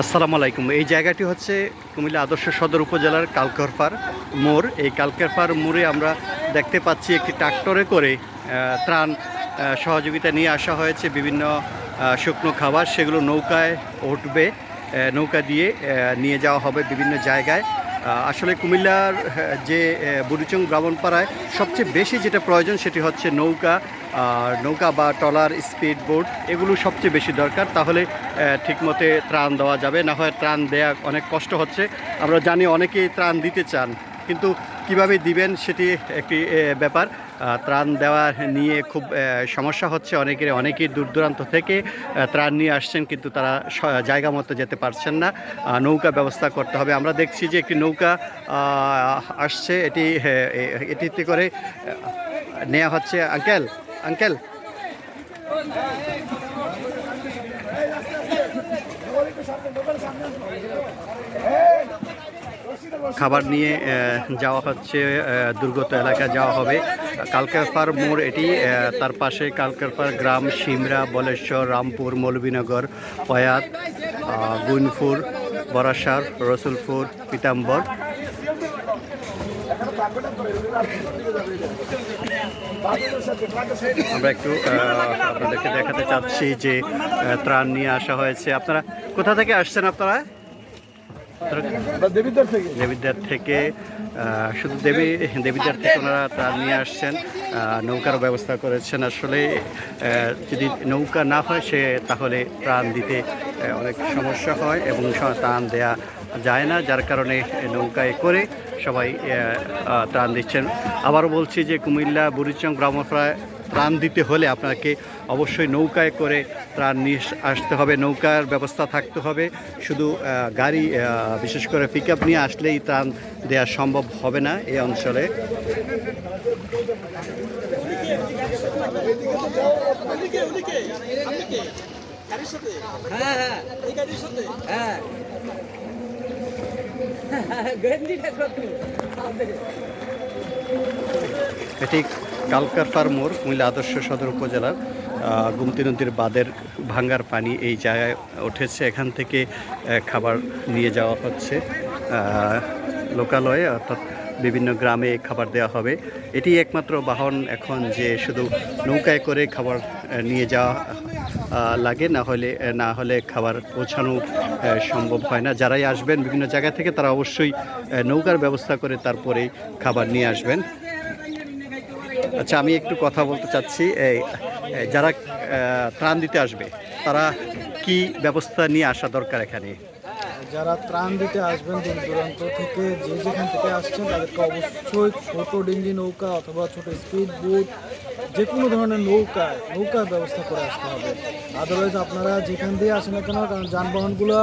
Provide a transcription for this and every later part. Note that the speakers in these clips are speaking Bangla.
আসসালামু আলাইকুম। এই জায়গাটি হচ্ছে কুমিল্লা আদর্শ সদর উপজেলার কালকরপার মোড়। এই কালকরপার মোড়ে আমরা দেখতে পাচ্ছি একটি ট্রাক্টরে করে ত্রাণ সহযোগিতা নিয়ে আসা হয়েছে বিভিন্ন শুকনো খাবার। সেগুলো নৌকায় উঠবে নৌকা দিয়ে নিয়ে যাওয়া হবে বিভিন্ন জায়গায়। আসলে কুমিল্লার যে বুড়িচং ব্রাহ্মণপাড়ায় সবচেয়ে বেশি যেটা প্রয়োজন সেটি হচ্ছে নৌকা নৌকা বা টলার স্পিড বোট এগুলো সবচেয়ে বেশি দরকার। তাহলে ঠিকমতে ত্রাণ দেওয়া যাবে, না হয় ত্রাণ দেয়া অনেক কষ্ট হচ্ছে। আমরা জানি অনেকেই ত্রাণ দিতে চান, কিন্তু কীভাবে দিবেন সেটি একটি ব্যাপার। ত্রাণ দেওয়া নিয়ে খুব সমস্যা হচ্ছে অনেকের, অনেকেই দূর দূরান্ত থেকে ত্রাণ নিয়ে আসছেন কিন্তু তারা জায়গা মতো যেতে পারছেন না। নৌকা ব্যবস্থা করতে হবে। আমরা দেখছি যে একটি নৌকা আসছে। এটি এটিতে করে নেওয়া হচ্ছে আঙ্কেল আঙ্কেল। খাবার নিয়ে যাওয়া হচ্ছে দুর্গত এলাকা যাওয়া হবে। কালকারপার মোড় এটি তার পাশে কালকারপার গ্রাম সিমরা, বলেশ্বর, রামপুর, মৌলভীনগর, পয়াত গুনপুর বরাসার, রসুলপুর, পিতাম্বর। আমরা একটু আপনাদেরকে দেখাতে চাচ্ছি যে ত্রাণ নিয়ে আসা হয়েছে। আপনারা কোথা থেকে আসছেন আপনারা? দেবিদ্বার থেকে? শুধু দেবী দেবিদ্বার থেকে ওনারা ত্রাণ নিয়ে আসছেন। নৌকার ব্যবস্থা করেছেন। আসলে যদি নৌকা না হয়, সে তাহলে প্রাণ দিতে অনেক সমস্যা হয় এবং প্রাণ দেয়া যায় না যার কারণে নৌকায় করে সবাই ত্রাণ দিচ্ছেন। আবারও বলছি যে কুমিল্লা বুড়িচং গ্রামপ্রায় ত্রাণ দিতে হলে আপনাকে অবশ্যই নৌকায় করে ত্রাণ নিয়ে আসতে হবে। নৌকার ব্যবস্থা থাকতে হবে। শুধু গাড়ি বিশেষ করে পিক আপ নিয়ে আসলেই ত্রাণ দেওয়া সম্ভব হবে না এই অঞ্চলে। হ্যাঁ হ্যাঁ। হ্যাঁ। এটি কালকারপার মোড়, কুমিল্লা আদর্শ সদর উপজেলার গুমতি নদীর বাঁধের ভাঙ্গার পানি এই জায়গায় উঠেছে। এখান থেকে খাবার নিয়ে যাওয়া হচ্ছে। লোকালয়ে, অর্থাৎ বিভিন্ন গ্রামে খাবার দেওয়া হবে। এটি একমাত্র বাহন এখন যে শুধু নৌকায় করে খাবার নিয়ে যাওয়া লাগে, না হলে না হলে খাবার পৌঁছানো সম্ভব হয় না। যারাই আসবেন বিভিন্ন জায়গা থেকে, তারা অবশ্যই নৌকার ব্যবস্থা করে তারপরেই খাবার নিয়ে আসবেন। আচ্ছা আমি একটু কথা বলতে চাচ্ছি যারা ত্রাণ দিতে আসবে, তারা কি ব্যবস্থা নিয়ে আসা দরকার এখানে? যারা ত্রাণ দিতে আসবেন দূর দূরান্ত থেকে, যে যেখান থেকে আসছেন তাদেরকে অবশ্যই ছোট ডিঙ্গি নৌকা অথবা ছোট স্পিড বোট যে কোনো ধরনের নৌকা নৌকার ব্যবস্থা করে আসতে হবে। আদারওয়াইজ আপনারা যেখান দিয়ে আসেন না কেন, কারণ যানবাহনগুলো,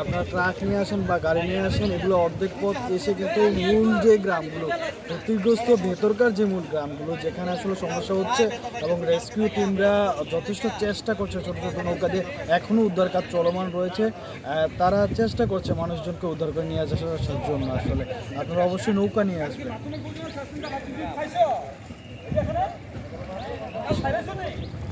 আপনারা ট্রাক নিয়ে আসেন বা গাড়ি নিয়ে আসেন, এগুলো অর্ধেক পথ এসে কিন্তু মূল যে গ্রামগুলো, ক্ষতিগ্রস্ত ভেতরকার যে মূল গ্রামগুলো, যেখানে আসলে সমস্যা হচ্ছে এবং রেস্কিউ টিমরা যথেষ্ট চেষ্টা করছে ছোটো ছোটো নৌকা দিয়ে। এখনও উদ্ধার কাজ চলমান রয়েছে। তারা চেষ্টা করছে মানুষজনকে উদ্ধার করে নিয়ে আসার জন্য আসলে। আপনারা অবশ্যই নৌকা নিয়ে আসবেন। 始め!